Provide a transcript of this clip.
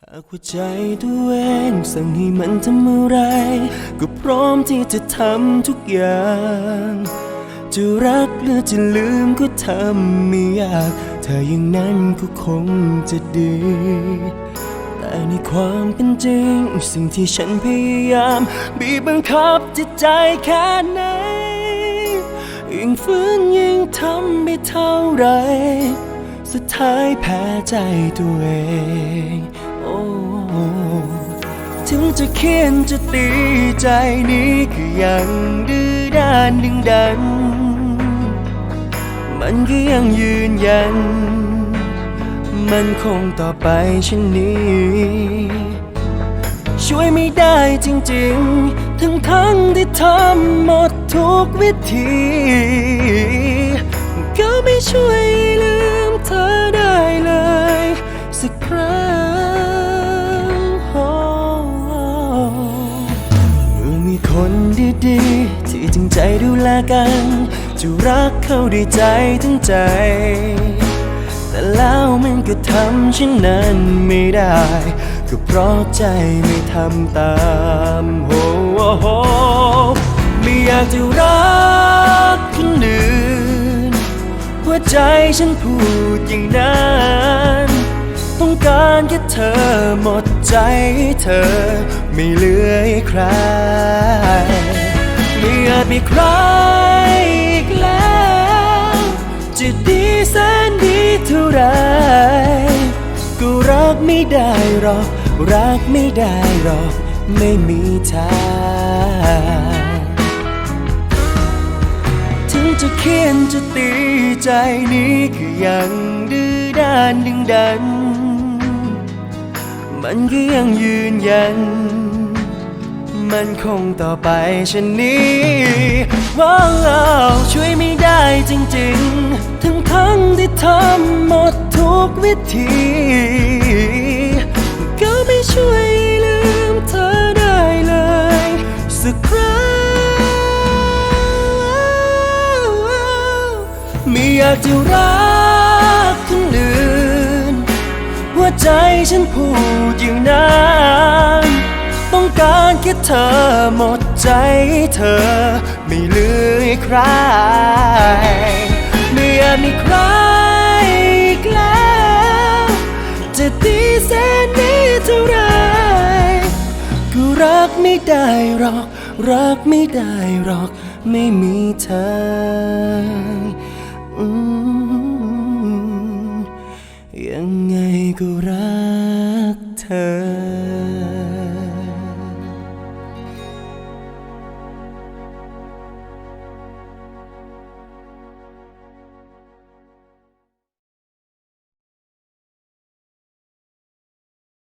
หากว่าใจตัวเองสั่งให้มันทำอะไร ก็พร้อมที่จะทำทุกอย่าง จะรักหรือจะลืมก็ทำไม่ยาก ถ้าอย่างนั้นก็คงจะดี แต่ในความเป็นจริง สิ่งที่ฉันพยายาม บีบบังคับจิตใจแค่ไหน ยิ่งฝืนยิ่งทำไม่เท่าไร สุดท้ายแพ้ใจตัวเอง ถึงจะเขียนจะตีใจนี้ก็ยังดื้อด้านดึงดัน มันก็ยังยืนยัน มันคงต่อไปเช่นนี้ ช่วยไม่ได้จริงๆ ทั้งทั้งที่ทำหมดทุกวิธี ดี ที่จริงใจดูแลกัน จะรักเขาด้วยใจทั้งใจ แต่แล้วมันก็ทำเช่นนั้นไม่ได้ ก็เพราะใจไม่ทำตามโอ้โหไม่อยากจะรักคนอื่นหัวใจฉันพูดอย่างนั้นต้องการแค่เธอหมดใจเธอไม่เหลือใคร ไม่อาจมีใครอีกแล้ว จะดีแสนดีเท่าไรก็รักไม่ได้หรอก รักไม่ได้หรอก ไม่มีทางถึงจะเขียนจะตีใจนี้ก็ยังดื้อด้านดึงดัน มันก็ยังยืนยัน มันคงต่อไปเช่นนี้ว้าวช่วยไม่ได้จริงๆ ทั้งทั้งที่ทำหมดทุกวิธี ก็ไม่ช่วยลืมเธอได้เลย สักครั้งไม่อยากจะรักคนอื่นหัวใจฉันพูดอย่างนั้น เธอหมดใจเธอ ไม่เหลือใคร ไม่อยากมีใครอีกแล้ว จะดีแสนดีเท่าไรก็รักไม่ได้หรอก รักไม่ได้หรอก ไม่มีเธอยังไงก็รัก